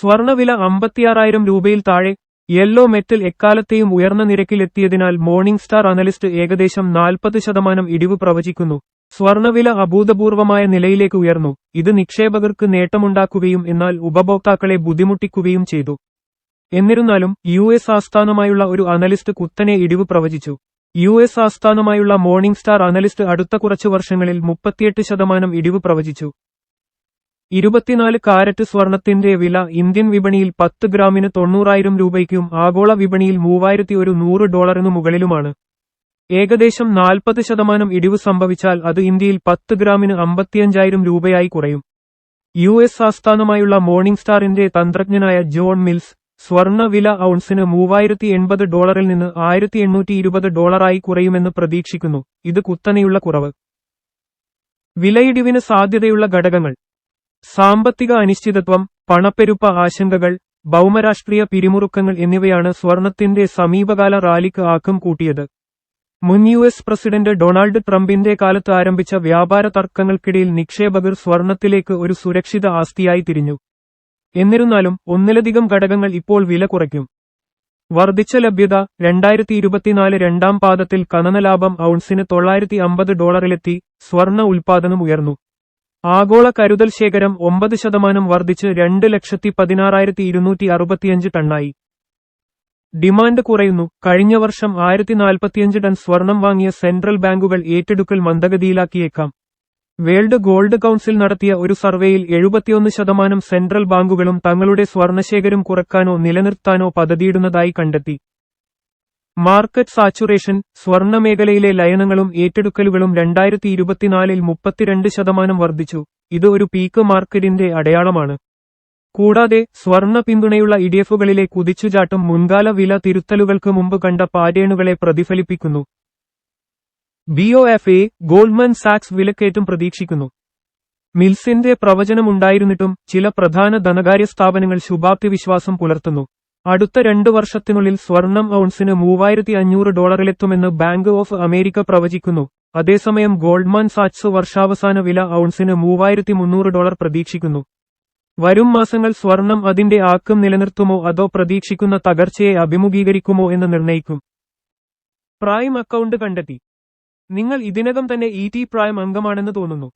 സ്വർണവില അമ്പത്തിയാറായിരം രൂപയിൽ താഴെ യെല്ലോ മെറ്റൽ എക്കാലത്തെയും ഉയർന്ന നിരക്കിലെത്തിയതിനാൽ മോർണിംഗ് സ്റ്റാർ അനലിസ്റ്റ് ഏകദേശം നാൽപ്പത് ശതമാനം ഇടിവ് പ്രവചിക്കുന്നു. സ്വർണവില അഭൂതപൂർവമായ നിലയിലേക്ക് ഉയർന്നു. ഇത് നിക്ഷേപകർക്ക് നേട്ടമുണ്ടാക്കുകയും എന്നാൽ ഉപഭോക്താക്കളെ ബുദ്ധിമുട്ടിക്കുകയും ചെയ്തു. എന്നിരുന്നാലും യു എസ് ആസ്ഥാനമായുള്ള ഒരു അനലിസ്റ്റ് കുത്തനെ ഇടിവ് പ്രവചിച്ചു. യു എസ് ആസ്ഥാനമായുള്ള മോർണിംഗ് സ്റ്റാർ അനലിസ്റ്റ് അടുത്ത കുറച്ചു വർഷങ്ങളിൽ മുപ്പത്തിയെട്ട് ശതമാനം ഇടിവ് പ്രവചിച്ചു. ഇരുപത്തിനാല് കാരറ്റ് സ്വർണത്തിന്റെ വില ഇന്ത്യൻ വിപണിയിൽ പത്ത് ഗ്രാമിന് തൊണ്ണൂറായിരം രൂപയ്ക്കും ആഗോള വിപണിയിൽ മൂവായിരത്തി ഒരു നൂറ് ഡോളറിനു മുകളിലുമാണ്. ഏകദേശം നാൽപ്പത് ശതമാനം ഇടിവ് സംഭവിച്ചാൽ അത് ഇന്ത്യയിൽ പത്ത് ഗ്രാമിന് അമ്പത്തിയഞ്ചായിരം രൂപയായി കുറയും. യു എസ് ആസ്ഥാനമായുള്ള മോർണിംഗ് സ്റ്റാറിന്റെ തന്ത്രജ്ഞനായ ജോൺ മിൽസ് സ്വർണ വില ഔൺസിന് മൂവായിരത്തി എൺപത് ഡോളറിൽ നിന്ന് ആയിരത്തി എണ്ണൂറ്റി ഇരുപത് ഡോളറായി കുറയുമെന്ന് പ്രതീക്ഷിക്കുന്നു. ഇത് കുത്തനെയുള്ള കുറവ്. വിലയിടിവിന് സാധ്യതയുള്ള ഘടകങ്ങൾ. സാമ്പത്തിക അനിശ്ചിതത്വം പണപ്പെരുപ്പ ആശങ്കകൾ ഭൗമരാഷ്ട്രീയ പിരിമുറുക്കങ്ങൾ എന്നിവയാണ് സ്വർണത്തിന്റെ സമീപകാല റാലിക്ക് ആക്കം കൂട്ടിയത്. മുൻ യു എസ് പ്രസിഡന്റ് ഡൊണാൾഡ് ട്രംപിന്റെ കാലത്ത് ആരംഭിച്ച വ്യാപാര തർക്കങ്ങൾക്കിടയിൽ നിക്ഷേപകർ സ്വർണത്തിലേക്ക് ഒരു സുരക്ഷിത ആസ്തിയായി തിരിഞ്ഞു. എന്നിരുന്നാലും ഒന്നിലധികം ഘടകങ്ങൾ ഇപ്പോൾ വില കുറയ്ക്കും. വർദ്ധിച്ച ലഭ്യത രണ്ടായിരത്തി ഇരുപത്തിനാല് രണ്ടാം പാദത്തിൽ കനനലാഭം ഔൺസിന് തൊള്ളായിരത്തി അമ്പത് ഡോളറിലെത്തി സ്വർണ ഉൽപാദനം ഉയർന്നു. ആഗോള കരുതൽ ശേഖരം ഒമ്പത് ശതമാനം വർദ്ധിച്ച് രണ്ട് ലക്ഷത്തി പതിനാറായിരത്തി ഇരുന്നൂറ്റി അറുപത്തിയഞ്ച് ടണ്ണായി. ഡിമാൻഡ് കുറയുന്നു. കഴിഞ്ഞ വർഷം ആയിരത്തി നാൽപ്പത്തിയഞ്ച് ടൺ സ്വർണം വാങ്ങിയ സെൻട്രൽ ബാങ്കുകൾ ഏറ്റെടുക്കൽ മന്ദഗതിയിലാക്കിയേക്കാം. വേൾഡ് ഗോൾഡ് കൌൺസിൽ നടത്തിയ ഒരു സർവേയിൽ എഴുപത്തിയൊന്ന് ശതമാനം സെൻട്രൽ ബാങ്കുകളും തങ്ങളുടെ സ്വർണശേഖരം കുറക്കാനോ നിലനിർത്താനോ പദ്ധതിയിടുന്നതായി കണ്ടെത്തി. മാർക്കറ്റ് സാച്ചുറേഷൻ സ്വർണമേഖലയിലെ ലയനങ്ങളും ഏറ്റെടുക്കലുകളും രണ്ടായിരത്തി ഇരുപത്തിനാലിൽ മുപ്പത്തിരണ്ട് ശതമാനം വർദ്ധിച്ചു. ഇത് ഒരു പീക്ക് മാർക്കറ്റിന്റെ അടയാളമാണ്. കൂടാതെ സ്വർണ പിന്തുണയുള്ള ഇഡിഎഫുകളിലെ കുതിച്ചുചാട്ടം മുൻകാല വില തിരുത്തലുകൾക്ക് മുമ്പ് കണ്ട പാരേണുകളെ പ്രതിഫലിപ്പിക്കുന്നു. ബിഒഎഫ് എ ഗോൾഡ്മാൻ സാക്സ് വിലക്കയറ്റം പ്രതീക്ഷിക്കുന്നു. മിൽസിന്റെ പ്രവചനമുണ്ടായിരുന്നിട്ടും ചില പ്രധാന ധനകാര്യ സ്ഥാപനങ്ങൾ ശുഭാപ്തി വിശ്വാസം പുലർത്തുന്നു. അടുത്ത രണ്ടു വർഷത്തിനുള്ളിൽ സ്വർണം ഔൺസിന് മൂവായിരത്തി അഞ്ഞൂറ് ഡോളറിലെത്തുമെന്ന് ബാങ്ക് ഓഫ് അമേരിക്ക പ്രവചിക്കുന്നു. അതേസമയം ഗോൾഡ്മാൻ സാറ്റ്സ് വർഷാവസാന വില ഔൺസിന് മൂവായിരത്തി മുന്നൂറ് ഡോളർ പ്രതീക്ഷിക്കുന്നു. വരും മാസങ്ങൾ സ്വർണം അതിന്റെ ആക്കം നിലനിർത്തുമോ അതോ പ്രതീക്ഷിക്കുന്ന തകർച്ചയെ അഭിമുഖീകരിക്കുമോ എന്ന് നിർണയിക്കും പ്രൈം അക്കൗണ്ട് കണ്ടെത്തി. നിങ്ങൾ ഇതിനകം തന്നെ ഇ ടി പ്രൈം അംഗമാണെന്ന് തോന്നുന്നു.